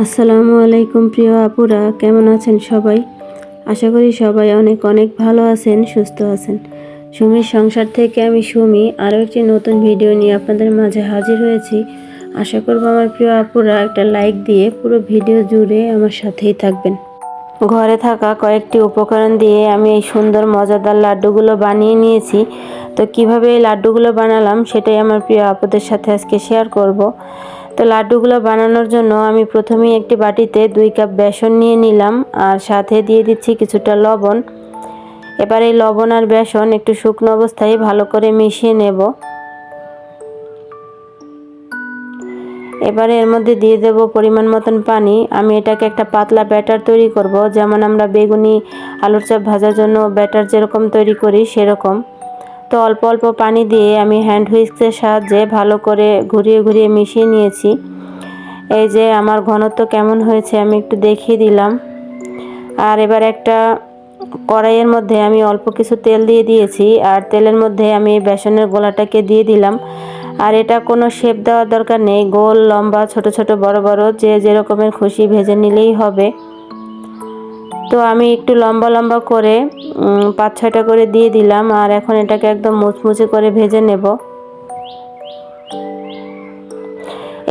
আসসালামু আলাইকুম প্রিয় আপুরা, কেমন আছেন সবাই? আশা করি সবাই অনেক অনেক ভালো আছেন, সুস্থ আছেন। সুমির সংসার থেকে আমি সুমি, আরও একটি নতুন ভিডিও নিয়ে আপনাদের মাঝে হাজির হয়েছি। আশা করব আমার প্রিয় আপুরা, একটা লাইক দিয়ে পুরো ভিডিও জুড়ে আমার সাথেই থাকবেন। ঘরে থাকা কয়েকটি উপকরণ দিয়ে আমি এই সুন্দর মজাদার লাড্ডুগুলো বানিয়ে নিয়েছি। তো কীভাবে এই লাড্ডুগুলো বানালাম, সেটাই আমার প্রিয় আপুদের সাথে আজকে শেয়ার করব। তো লাড্ডুগুলো বানানোর জন্য আমি প্রথমেই একটি বাটিতে দুই কাপ বেসন নিয়ে নিলাম আর সাথে দিয়ে দিচ্ছি কিছুটা লবণ। এবার এই লবণ আর বেসন একটু শুকনো অবস্থায় ভালো করে মিশিয়ে নেব। এবারে এর মধ্যে দিয়ে দেব পরিমাণ মতন পানি। আমি এটাকে একটা পাতলা ব্যাটার তৈরি করব, যেমন আমরা বেগুনি, আলুর চাপ ভাজার জন্য ব্যাটার যেরকম তৈরি করি সেরকম। তো অল্প অল্প পানি দিয়ে আমি হ্যান্ড হুইস্কের সাহায্যে ভালো করে ঘুরিয়ে ঘুরিয়ে মিশিয়ে নিয়েছি। এই যে আমার ঘনত্ব কেমন হয়েছে আমি একটু দেখিয়ে দিলাম। আর এবার একটা কড়াইয়ের মধ্যে আমি অল্প কিছু তেল দিয়ে দিয়েছি আর তেলের মধ্যে আমি বেসনের গোলাটাকে দিয়ে দিলাম। আর এটা কোনো শেপ দেওয়ার দরকার নেই, গোল, লম্বা, ছোট ছোট, বড় বড়, যে যেরকমের খুশি ভেজে নিলেই হবে। তো আমি একটু লম্বা লম্বা করে পাঁচ ছয়টা করে দিয়ে দিলাম আর এখন এটাকে একদম মুচমুচে করে ভেজে নেব।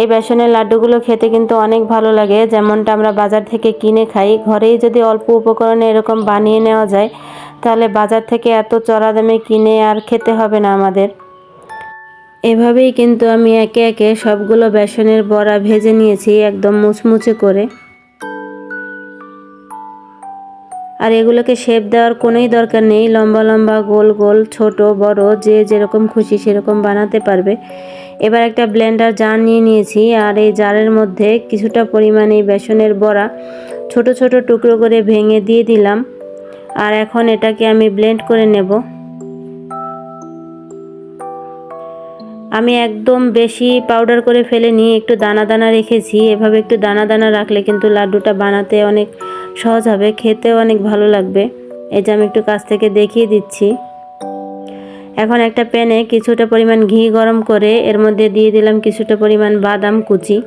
এই বেসনের লাড্ডুগুলো খেতে কিন্তু অনেক ভালো লাগে, যেমনটা আমরা বাজার থেকে কিনে খাই। ঘরেই যদি অল্প উপকরণে এরকম বানিয়ে নেওয়া যায়, তাহলে বাজার থেকে এত চড়া দামে কিনে আর খেতে হবে না আমাদের। এভাবেই কিন্তু আমি একে একে সবগুলো বেসনের বড়া ভেজে নিয়েছি একদম মুচমুচে করে। আর এগুলোকে শেপ দেওয়ার কোনোই দরকার নেই। লম্বা লম্বা, গোল গোল, ছোট, বড়, যে যেরকম খুশি সেরকম বানাতে পারবে। এবার একটা ব্লেন্ডার জার নিয়ে নিয়েছি আর এই জারের মধ্যে কিছুটা পরিমাণে বেসনের বড়া ছোট ছোট টুকরো করে ভেঙে দিয়ে দিলাম। আর এখন এটাকে আমি ব্লেন্ড করে নেব। আমি একদম বেশি পাউডার করে ফেলে নিয়ে একটু দানা দানা রেখেছি। এভাবে একটু দানা দানা রাখলে কিন্তু লাড্ডুটা বানাতে অনেক সহজ হবে, খেতেও অনেক ভালো লাগবে। এই যে আমি একটু কাছ থেকে দেখিয়ে দিচ্ছি। এখন একটা প্যানে কিছুটা পরিমাণ ঘি গরম করে এর মধ্যে দিয়ে দিলাম কিছুটা পরিমাণ বাদাম কুচি।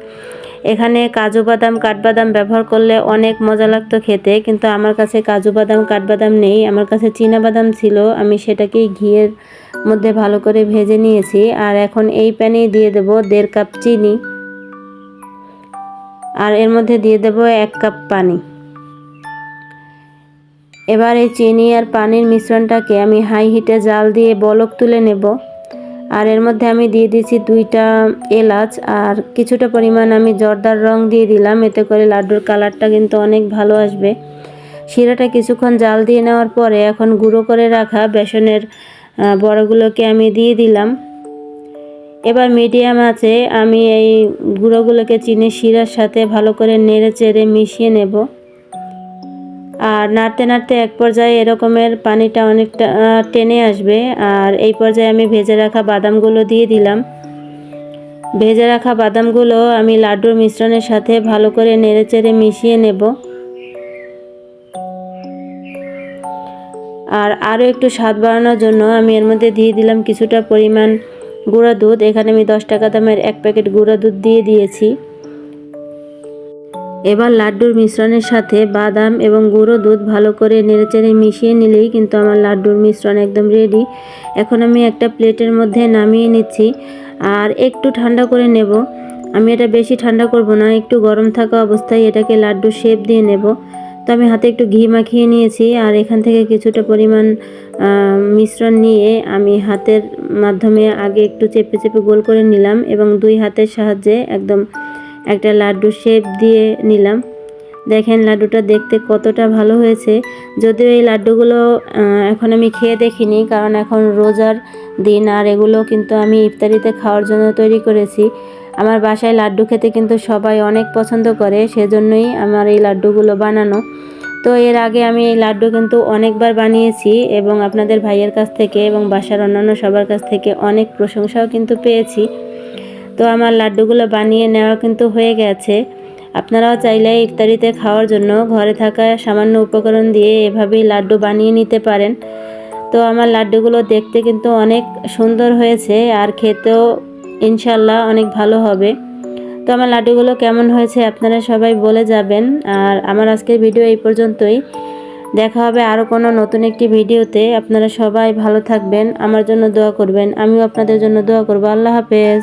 এখানে কাজু বাদাম, কাঠবাদাম ব্যবহার করলে অনেক মজা লাগতো খেতে, কিন্তু আমার কাছে কাজু বাদাম, কাঠবাদাম নেই। আমার কাছে চীনা বাদাম ছিল, আমি সেটাকেই ঘিয়ের মধ্যে ভালো করে ভেজে নিয়েছি। আর এখন এই প্যানেই দিয়ে দেব দেড় কাপ চিনি। আর এর মধ্যে দিয়ে দেব এক কাপ পানি। এবার এই চিনি আর পানির মিশ্রণটাকে আমি হাই হিটে জাল দিয়ে বলক তুলে নেব। আর এর মধ্যে আমি দিয়ে দিচ্ছি দুইটা এলাচ আর কিছুটা পরিমাণ আমি জর্দার রং দিয়ে দিলাম। এতে করে লাড্ডুর কালারটা কিন্তু অনেক ভালো আসবে। শিরাটা কিছুক্ষণ জাল দিয়ে নেওয়ার পরে এখন গুঁড়ো করে রাখা বেসনের বড়গুলোকে আমি দিয়ে দিলাম। এবার মিডিয়াম আছে, আমি এই গুঁড়োগুলোকে চিনি শিরার সাথে ভালো করে নেড়ে চেড়ে মিশিয়ে নেব। আর নাড়তে নাড়তে এক পর্যায়ে এরকমের পানিটা অনেকটা টেনে আসবে। আর এই পর্যায়ে আমি ভেজে রাখা বাদামগুলো দিয়ে দিলাম। ভেজে রাখা বাদামগুলো আমি লাড্ডুর মিশ্রণের সাথে ভালো করে নেড়ে চেড়ে মিশিয়ে নেব। আর আরও একটু স্বাদ বাড়ানোর জন্য আমি এর মধ্যে দিয়ে দিলাম কিছুটা পরিমাণ গুঁড়া দুধ। এখানে আমি দশ টাকা দামের এক প্যাকেট গুঁড়া দুধ দিয়ে দিয়েছি। এবার লাড্ডুর মিশ্রণের সাথে বাদাম এবং গুঁড়ো দুধ ভালো করে নেড়েচেড়ে মিশিয়ে নিলেই কিন্তু আমার লাড্ডুর মিশ্রণ একদম রেডি এখন আমি একটা প্লেটের মধ্যে নামিয়ে নিচ্ছি আর একটু ঠান্ডা করে নেব। আমি এটা বেশি ঠান্ডা করব না, একটু গরম থাকা অবস্থায় এটাকে লাড্ডু শেপ দিয়ে নেব। তো আমি হাতে একটু ঘি মাখিয়ে নিয়েছি আর এখান থেকে কিছুটা পরিমাণ মিশ্রণ নিয়ে আমি হাতের মাধ্যমে আগে একটু চেপে চেপে গোল করে নিলাম এবং দুই হাতের সাহায্যে একদম একটা লাড্ডু শেপ দিয়ে নিলাম। দেখেন লাড্ডুটা দেখতে কতটা ভালো হয়েছে। যদিও এই লাড্ডুগুলো এখন আমি খেয়ে দেখিনি, কারণ এখন রোজার দিন, আর এগুলো কিন্তু আমি ইফতারিতে খাওয়ার জন্য তৈরি করেছি। আমার বাসায় লাড্ডু খেতে কিন্তু সবাই অনেক পছন্দ করে, সেজন্যই আমার এই লাড্ডুগুলো বানানো। তো এর আগে আমি এই লাড্ডু কিন্তু অনেকবার বানিয়েছি, এবং আপনাদের ভাইয়ের কাছ থেকে এবং বাসার অন্যান্য সবার কাছ থেকে অনেক প্রশংসাও কিন্তু পেয়েছি। তো আমার লাড্ডুগুলো বানিয়ে নেওয়া কিন্তু হয়ে গেছে। আপনারাও চাইলে ইফতারিতে খাওয়ার জন্য ঘরে থাকা সামান্য উপকরণ দিয়ে এভাবেই লাড্ডু বানিয়ে নিতে পারেন। তো আমার লাড্ডুগুলো দেখতে কিন্তু অনেক সুন্দর হয়েছে আর খেতেও ইনশাল্লাহ অনেক ভালো হবে। তো আমার লাড্ডুগুলো কেমন হয়েছে আপনারা সবাই বলে যাবেন। আর আমার আজকের ভিডিও এই পর্যন্তই। দেখা হবে আরও কোনো নতুন একটি ভিডিওতে। আপনারা সবাই ভালো থাকবেন, আমার জন্য দোয়া করবেন, আমিও আপনাদের জন্য দোয়া করব। আল্লাহ হাফেজ।